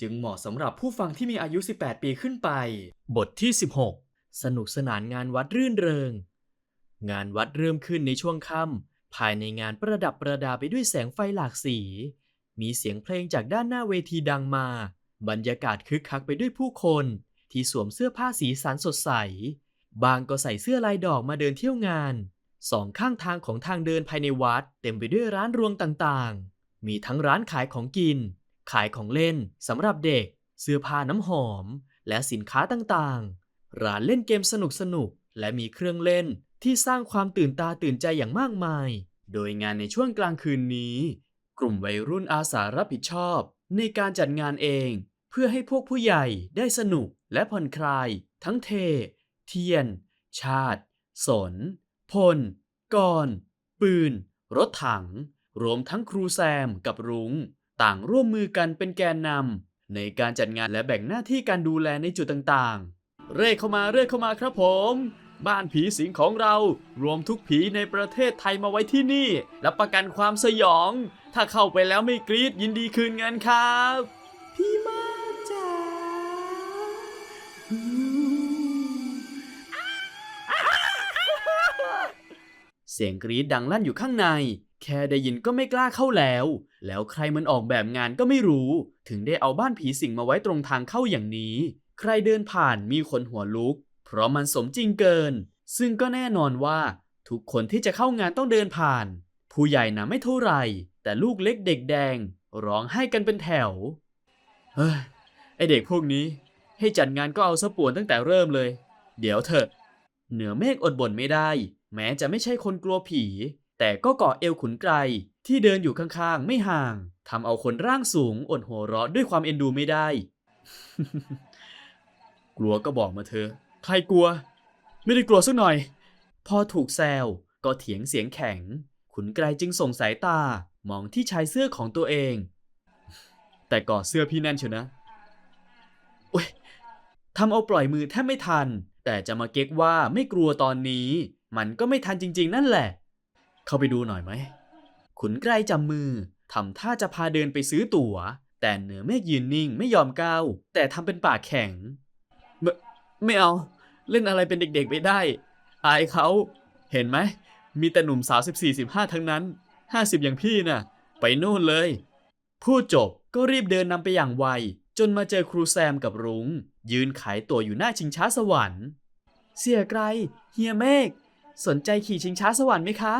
จึงเหมาะสำหรับผู้ฟังที่มีอายุ 18 ปีขึ้นไป บทที่ 16 สนุกสนานงานวัดรื่นเริง งานวัดเริ่มขึ้นในช่วงค่ำภายในงานประดับประดาไปด้วยแสงไฟหลากสี มีเสียงเพลงจากด้านหน้าเวทีดังมา บรรยากาศคึกคักไปด้วยผู้คน ที่สวมเสื้อผ้าสีสันสดใส บางก็ใส่เสื้อลายดอกมาเดินเที่ยวงานสองข้างทางของทางเดินภายในวัด เต็มไปด้วยร้านรวงต่างๆ มีทั้งร้านขายของกิน ขายของเล่นสำหรับเด็ก เสื้อผ้าน้ำหอม และสินค้าต่างๆ ร้านเล่นเกมสนุกๆและมีเครื่องเล่นที่สร้างความตื่นตาตื่นใจอย่างมากมาย โดยงานในช่วงกลางคืนนี้ กลุ่มวัยรุ่นอาสารับผิดชอบ ในการจัดงานเอง เพื่อให้พวกผู้ใหญ่ได้สนุกและผ่อนคลาย ทั้งเท เทียน ชาติ สน พล กรปืน รถถัง รวมทั้งครูแซมกับรุง้ง ต่างร่วมมือกันเป็นแกนนำในการจัดงานและแบ่งหน้าที่การดูแลในจุดต่างๆ เร่เข้ามาเร่เข้ามาครับผม บ้านผีสิงของเรารวมทุกผีในประเทศไทยมาไว้ที่นี่รับประกันความสยอง ถ้าเข้าไปแล้วไม่กรี๊ดยินดีคืนเงินครับ พี่มาจ๋าเสียงกรี๊ดดังลั่นอยู่ข้างใน แค่ได้ยินก็ไม่กล้าเข้าแล้ว แล้วใครมันออกแบบงานก็ไม่รู้ ถึงได้เอาบ้านผีสิงมาไว้ตรงทางเข้าอย่างนี้ ใครเดินผ่านมีคนหัวลุก เพราะมันสมจริงเกิน ซึ่งก็แน่นอนว่า ทุกคนที่จะเข้างานต้องเดินผ่าน ผู้ใหญ่นะไม่เท่าไหร่ แต่ลูกเล็กเด็กแดง ร้องไห้กันเป็นแถว เฮ้ย ไอเด็กพวกนี้ ให้จัดงานก็เอาซะป่วนตั้งแต่เริ่มเลย เดี๋ยวเถอะ เหนือเมฆอดบ่นไม่ได้ แม้จะไม่ใช่คนกลัวผี แต่ก็เกาะเอวขุนไกรที่เดินอยู่ข้างๆ ไม่ห่างทำเอาคนร่างสูงอดหัวเราะด้วยความเอ็นดูไม่ได้ กลัวก็บอกมาเถอะใครกลัว ไม่ได้กลัวสักหน่อย พอถูกแซวก็เถียงเสียงแข็ง ขุนไกรจึงส่งสายตามองที่ชายเสื้อของตัวเอง แต่กอดเสื้อพี่แน่นเชียวนะโอ้ยทำเอาปล่อยมือแทบไม่ทัน แต่จะมาเก๊กว่าไม่กลัวตอนนี้ มันก็ไม่ทันจริง ๆ นั่นแหละ เข้าไปดูหน่อยไหม ขุนไกรจำมือทำท่าจะพาเดินไปซื้อตั๋ว แต่เหนือเมฆยืนนิ่งไม่ยอมก้าว แต่ทำเป็นปากแข็ง ไม่ไม่เอา เล่นอะไรเป็นเด็กๆไปได้ อายเขา เห็นไหม มีแต่หนุ่มสาวสิบสี่สิบห้าทั้งนั้นห้าสิบอย่างพี่น่ะ ไปนู่นเลย พูดจบก็รีบเดินนำไปอย่างไว จนมาเจอครูแซมกับรุง้ง ยืนขายตั๋วอยู่หน้าชิงช้าสวรรค์ เสียไกรเฮียเมฆสนใจขี่ชิงช้าสวรรค์ไหมคะ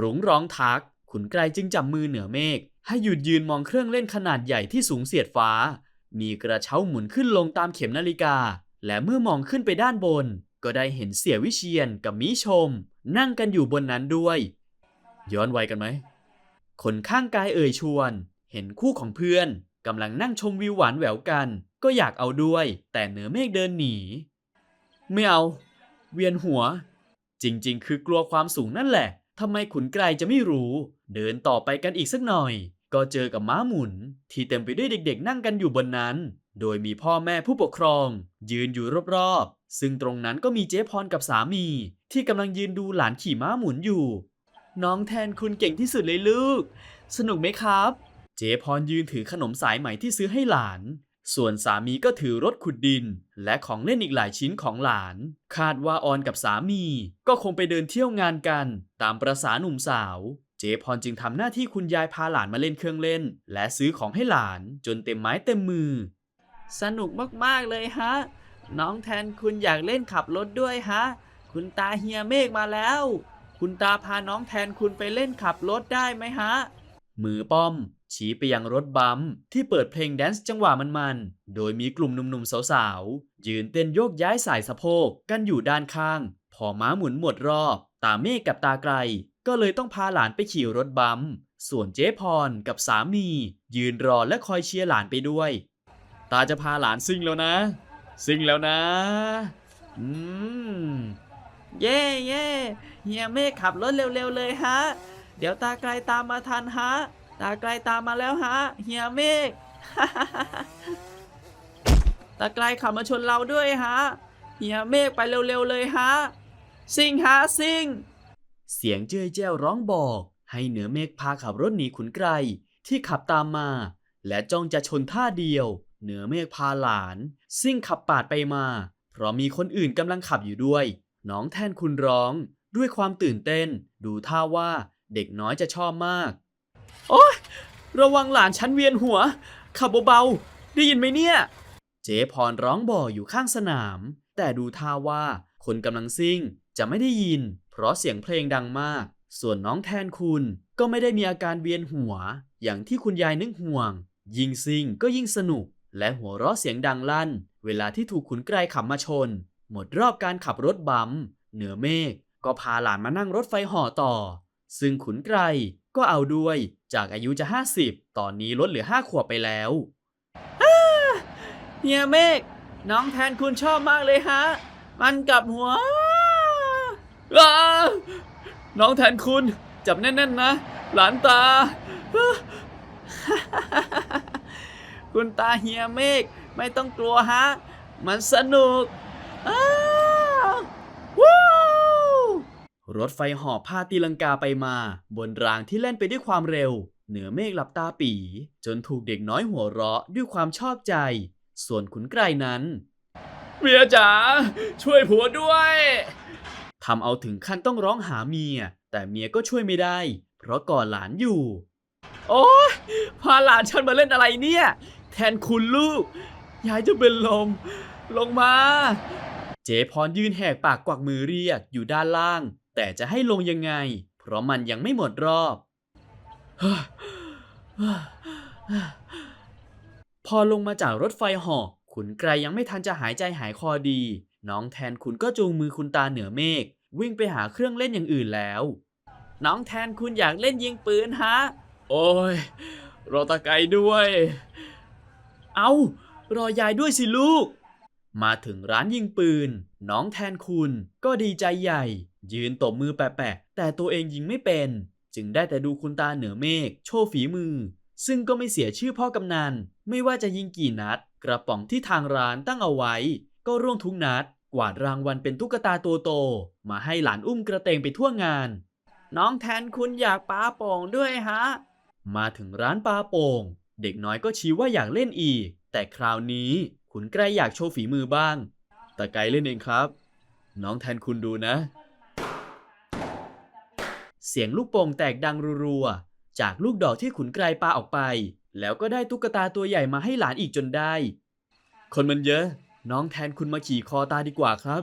รุ้งร้องทัก ขุนไกรจึงจับมือเหนือเมฆให้หยุดยืนมองเครื่องเล่นขนาดใหญ่ที่สูงเสียดฟ้า มีกระเช้าหมุนขึ้นลงตามเข็มนาฬิกา และเมื่อมองขึ้นไปด้านบน ก็ได้เห็นเสี่ยวิเชียนกับมิชม นั่งกันอยู่บนนั้นด้วย ย้อนไวกันไหม คนข้างกายเอ่ยชวน เห็นคู่ของเพื่อนกำลังนั่งชมวิวหวานแหววกัน ก็อยากเอาด้วย แต่เหนือเมฆเดินหนี ไม่เอา เวียนหัว จริงๆ คือกลัวความสูงนั่นแหละ ทำไมขุนไกรจะไม่รู้ เดินต่อไปกันอีกสักหน่อย ก็เจอกับม้าหมุน ที่เต็มไปด้วยเด็กๆ นั่งกันอยู่บนนั้น โดยมีพ่อแม่ผู้ปกครอง ยืนอยู่รอบๆ ซึ่งตรงนั้นก็มีเจ๊พรกับสามี ที่กำลังยืนดูหลานขี่ม้าหมุนอยู่ น้องแทนคุณเก่งที่สุดเลยลูก สนุกไหมครับ เจ๊พรยืนถือขนมสายไหมที่ซื้อให้หลาน ส่วนสามีก็ถือรถขุดดิน และของเล่นอีกหลายชิ้นของหลาน คาดว่าออนกับสามี ก็คงไปเดินเที่ยวงานกัน ตามประษาหนุ่มสาว เจพรจึงทำหน้าที่คุณยายพาหลานมาเล่นเครื่องเล่น และซื้อของให้หลานจนเต็มไม้เต็มมือ สนุกมากๆเลยฮะ น้องแทนคุณอยากเล่นขับรถด้วยฮะ คุณตาเฮียเมฆมาแล้ว คุณตาพาน้องแทนคุณไปเล่นขับรถได้ไหมฮะ มือป้อม ชี้ไปยังรถบัมป์ที่เปิดเพลงแดนซ์จังหวะมันๆ โดยมีกลุ่มหนุ่มๆ สาวๆ ยืนเต้นโยกย้ายสายสะโพกกันอยู่ด้านข้าง พอม้าหมุนหมดรอบ ตาเมฆกับตาไกล ก็เลยต้องพาหลานไปขี่รถบัมป์ส่วนเจ๊พรกับสามี ยืนรอและคอยเชียร์หลานไปด้วย ตาจะพาหลานซิ่งแล้วนะ ซิ่งแล้วนะ อืม เย่เย่เฮียเมฆขับรถเร็วๆเลยฮะ เดี๋ยวตาไกลตามมาทันฮะ ตาไกลตามมาแล้วฮะเฮียเมฆตาไกลขับมาชนเราด้วยฮะเฮียเมฆไปเร็วๆเลยฮะซิ่งฮะซิ่งเสียงเจ้ยแจ้วร้องบอก ให้เหนือเมฆพาขับรถหนีขุนไกรที่ขับตามมา และจ้องจะชนท่าเดียว เหนือเมฆพาหลาน ซิ่งขับปาดไปมา เพราะมีคนอื่นกำลังขับอยู่ด้วย น้องแทนคุณร้อง ด้วยความตื่นเต้น ดูท่าว่าเด็กน้อยจะชอบมาก โอ๊ยระวังหลานฉันเวียนหัว ขับเบาๆ ได้ยินไหมเนี่ย เจ๊พรร้องบ่ออยู่ข้างสนาม แต่ดูท่าว่าคนกำลังซิ่งจะไม่ได้ยิน เพราะเสียงเพลงดังมาก ส่วนน้องแทนคุณก็ไม่ได้มีอาการเวียนหัว อย่างที่คุณยายนึกห่วง ยิ่งซิ่งก็ยิ่งสนุก และหัวเราะเสียงดังลั่น เวลาที่ถูกขุนไกรขับมาชน หมดรอบการขับรถบัมเหนือเมฆก็พาหลานมานั่งรถไฟห่อต่อ ซึ่งขุนไกร ก็เอาด้วย จากอายุจะ 50 ตอนนี้ลดเหลือ 5 ขวบไปแล้วเฮียเมฆน้องแทนคุณชอบมากเลยฮะ มันกลับหัวน้องแทนคุณ จับแน่นๆนะ หลานตา คุณตาเฮียเมฆไม่ต้องกลัวฮะ มันสนุกอ้าววู้ รถไฟหอบพาตีลังกาไปมา บนรางที่เล่นไปด้วยความเร็ว เหนือเมฆหลับตาปี จนถูกเด็กน้อยหัวเราะด้วยความชอบใจ ส่วนขุนไกรนั้น เมียจ๋าช่วยผัวด้วยทำเอาถึงขั้นต้องร้องหาเมีย แต่เมียก็ช่วยไม่ได้ เพราะก่อนหลานอยู่ โอ๊ยพาหลานฉันมาเล่นอะไรเนี่ย แทนคุณลูก ยายจะเป็นลม ลงมา เจพรยืนแหกปากกวักมือเรียกอยู่ด้านล่าง แต่จะให้ลงยังไง เพราะมันยังไม่หมดรอบ พอลงมาจากรถไฟหอกขุนไกรยังไม่ทันจะหายใจหายคอดี น้องแทนคุณก็จูงมือคุณตาเหนือเมฆวิ่งไปหาเครื่องเล่นอย่างอื่นแล้ว น้องแทนคุณอยากเล่นยิงปืนฮะ โอ้ย รอตาไกด้วย เอารอยายด้วยสิลูก มาถึงร้านยิงปืน น้องแทนคุณก็ดีใจใหญ่ ยืนตบมือแปะๆแต่ตัวเองยิงไม่เป็น จึงได้แต่ดูคุณตาเหนือเมฆโชว์ฝีมือ ซึ่งก็ไม่เสียชื่อพ่อกำนันไม่ว่าจะยิงกี่นัด กระป๋องที่ทางร้านตั้งเอาไว้ ก็ร่วงทุกนัด กวาดรางวัลเป็นตุ๊กตาตัวโต มาให้หลานอุ้มกระเตงไปทั่วงาน น้องแทนคุณอยากปาโป่งด้วยฮะ มาถึงร้านปาโป่ง เด็กน้อยก็ชี้ว่าอยากเล่นอีก แต่คราวนี้ขุนไกรอยากโชว์ฝีมือบ้างแต่ไกลเล่นเองครับ น้องแทนคุณดูนะ เสียงลูกโป่งแตกดังรัวๆ จากลูกดอกที่ขุนไกรปาออกไป แล้วก็ได้ตุ๊กตาตัวใหญ่มาให้หลานอีกจนได้ คนมันเยอะ น้องแทนคุณมาขี่คอตาดีกว่าครับ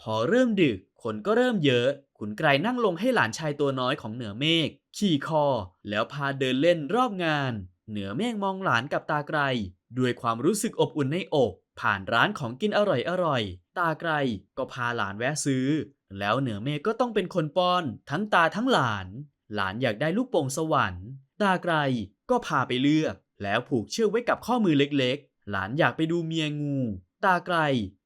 พอเริ่มดึก คนก็เริ่มเยอะ ขุนไกรนั่งลงให้หลานชายตัวน้อยของเหนือเมฆขี่คอ แล้วพาเดินเล่นรอบงาน เหนือเมฆมองหลานกับตาไกรด้วยความรู้สึกอบอุ่นในอก ผ่านร้านของกินอร่อยๆ ตาไกรก็พาหลานแวะซื้อ แล้วเหนือเมฆก็ต้องเป็นคนป้อนทั้งตาทั้งหลาน หลานอยากได้ลูกโป่งสวรรค์ ตาไกรก็พาไปเลือก แล้วผูกเชือกไว้กับข้อมือเล็กๆ หลานอยากไปดูเมียงู ตาไกร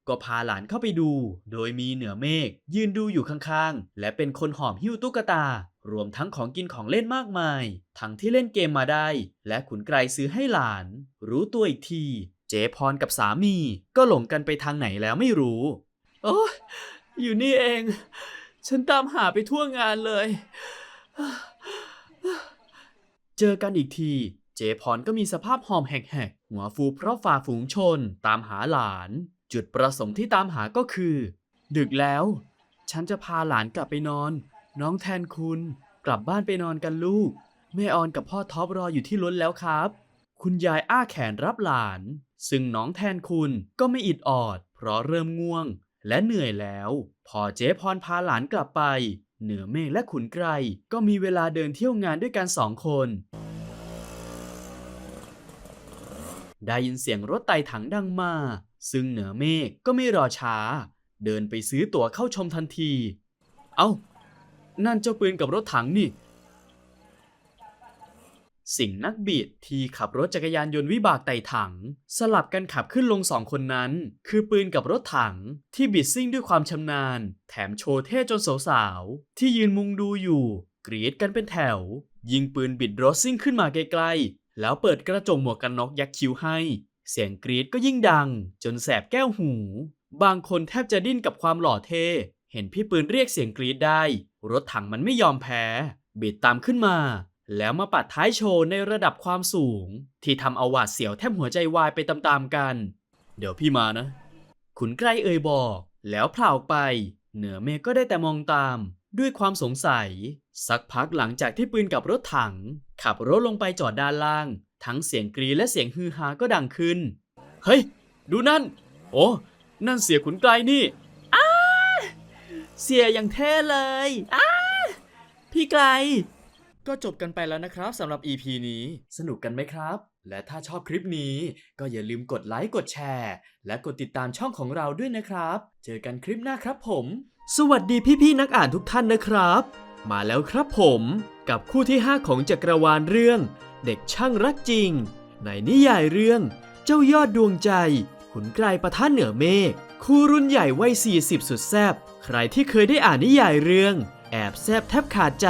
ก็พาหลานเข้าไปดู โดยมีเหนือเมฆยืนดูอยู่ข้างๆ และเป็นคนหอมหิ้วตุ๊กตา รวมทั้งของกินของเล่นมากมาย ทั้งที่เล่นเกมมาได้ และขุนไกรซื้อให้หลาน รู้ตัวอีกที เจพรกับสามี ก็หลงกันไปทางไหนแล้วไม่รู้ โอ้ อยู่นี่เอง ฉันตามหาไปทั่วงานเลย เจอกันอีกที เจพรก็มีสภาพหอมแหกๆหัวฟูเพราะฝ่าฝูงชนตามหาหลาน จุดประสงค์ที่ตามหาก็คือ ดึกแล้ว ฉันจะพาหลานกลับไปนอน น้องแทนคุณ กลับบ้านไปนอนกันลูก แม่ออนกับพ่อท็อปรออยู่ที่รถแล้วครับ คุณยายอ้าแขนรับหลาน ซึ่งน้องแทนคุณก็ไม่อิดออด เพราะเริ่มง่วง และเหนื่อยแล้ว พอเจ๊พรพาหลานกลับไป เหนือเมฆและขุนไกรก็มีเวลาเดินเที่ยวงานด้วยกันสองคน ได้ยินเสียงรถไต่ถังดังมา ซึ่งเหนือเมฆก็ไม่รอช้า เดินไปซื้อตั๋วเข้าชมทันที เอา้า นั่นเจ้าปืนกับรถถังนี่ สิงห์นักบิดที่ขับรถจักรยานยนต์วิบากไต่ถัง สลับกันขับขึ้นลงสองคนนั้น คือปืนกับรถถังที่บิดซิ่งด้วยความชำนาญ แถมโชว์เท่จนสาวๆที่ยืนมุงดูอยู่ กรีดกันเป็นแถว ยิงปืนบิดรถซิ่งขึ้นมาไกลๆ แล้วเปิดกระจกหมวกกันน็อกยักคิ้วให้ เสียงกรีดก็ยิ่งดัง จนแสบแก้วหู บางคนแทบจะดิ้นกับความหล่อเท่เห็นพี่ปืนเรียกเสียงกรีดได้ รถถังมันไม่ยอมแพ้บิดตามขึ้นมา แล้วมาปัดท้ายโชว์ในระดับความสูง ที่ทำเอาหวาดเสียวแทบหัวใจวายไปตามๆกัน เดี๋ยวพี่มานะ ขุนไกรเอ่ยบอก แล้วพลาออกไป เหนือเมฆก็ได้แต่มองตาม ด้วยความสงสัย สักพักหลังจากที่ปืนกับรถถัง ขับรถลงไปจอดด้านล่าง ทั้งเสียงกรีและเสียงฮือฮาก็ดังขึ้น เฮ้ย ดูนั่น โอ้นั่นเสียขุนไกรนี่อ้าเสียอย่างเท่เลยอ้าพี่ไกล ก็จบกันไปแล้วนะครับสำหรับ EP นี้ สนุกกันไหมครับ และถ้าชอบคลิปนี้ ก็อย่าลืมกดไลค์กดแชร์ และกดติดตามช่องของเราด้วยนะครับ เจอกันคลิปหน้าครับผม สวัสดีพี่ๆนักอ่านทุกท่านนะครับ มาแล้วครับผมกับคู่ที่ 5 ของจักรวาลเรื่อง เด็กช่างรักจริง ในนิยายเรื่อง เจ้ายอดดวงใจ ขุนไกรประท่านเหนือเมฆคู่รุ่นใหญ่วัย40 สุดแซบใครที่เคยได้อ่านนิยายเรื่อง แอบแซบแทบขาดใจ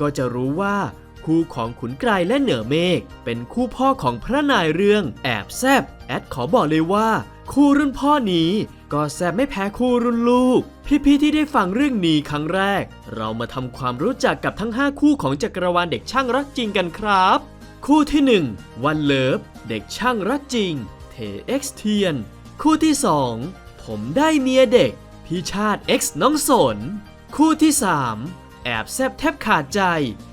ก็จะรู้ว่าคู่ของขุนไกรและเหนือเมฆเป็นคู่พ่อของพระนายเรื่อง แอบแซบแอดขอบอกเลยว่า คู่รุ่นพ่อนี้ก็แซบไม่แพ้คู่รุ่นลูก พี่ๆที่ได้ฟังเรื่องนี้ครั้งแรก เรามาทำความรู้จักกับทั้ง 5 คู่ของจักรวาลเด็กช่างรักจริงกันครับ คู่ที่ 1 วันเลิฟเด็กช่างรักจริงเทเอ็กซ์เทียน คู่ที่ 2 ผมได้เมียเด็กพี่ชาติ X น้องสน คู่ที่ 3 แอบแซบแทบขาดใจ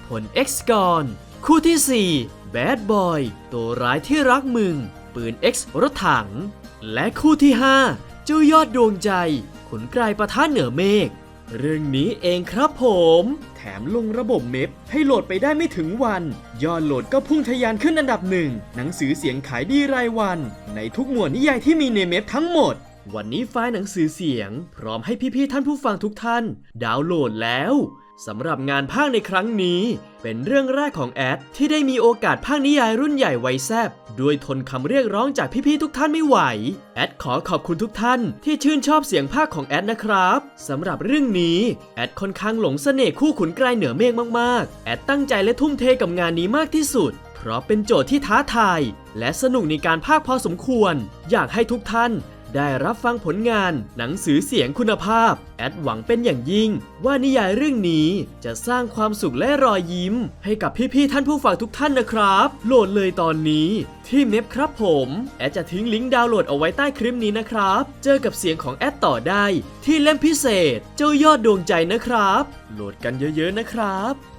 ผล X กอนคู่ที่4 Bad Boy ตัวร้ายที่รักมึง ปืน X รถถัง และคู่ที่ 5 เจ้ายอดดวงใจ ขุนไกรประท่านเหนือเมฆ เรื่องนี้เองครับผม แถมลงระบบเมพให้โหลดไปได้ไม่ถึงวัน ยอดโหลดก็พุ่งทะยานขึ้นอันดับหนึ่ง หนังสือเสียงขายดีรายวัน ในทุกหมวดนิยายที่มีในเมพทั้งหมด วันนี้ไฟล์หนังสือเสียง พร้อมให้พี่ๆท่านผู้ฟังทุกท่าน ดาวน์โหลดแล้วสำหรับงานภาคในครั้งนี้ เป็นเรื่องแรกของแอดที่ได้มีโอกาสภาคนิยายรุ่นใหญ่ไวยแซบด้วยทนคำเรียกร้องจากพี่ๆทุกท่านไม่ไหว แอดขอขอบคุณทุกท่านที่ชื่นชอบเสียงภาคของแอดนะครับสำหรับเรื่องนี้แอดค่อนข้างหลงเสน่ห์คู่ขุนไกรเหนือเมฆมากๆ แอดตั้งใจและทุ่มเทกับงานนี้มากที่สุด เพราะเป็นโจทย์ที่ท้าทาย และสนุกในการภาคพอสมควร อยากให้ทุกท่าน ได้รับฟังผลงานหนังสือเสียงคุณภาพ แอดหวังเป็นอย่างยิ่ง ว่านิยายเรื่องนี้จะสร้างความสุขและรอยยิ้ม ให้กับพี่ๆท่านผู้ฟังทุกท่านนะครับ โหลดเลยตอนนี้ ที่เมพครับผม แอดจะทิ้งลิงก์ดาวน์โหลดเอาไว้ใต้คลิปนี้นะครับ เจอกับเสียงของแอดต่อได้ ที่เล่มพิเศษ เจ้ายอดดวงใจนะครับ โหลดกันเยอะๆนะครับ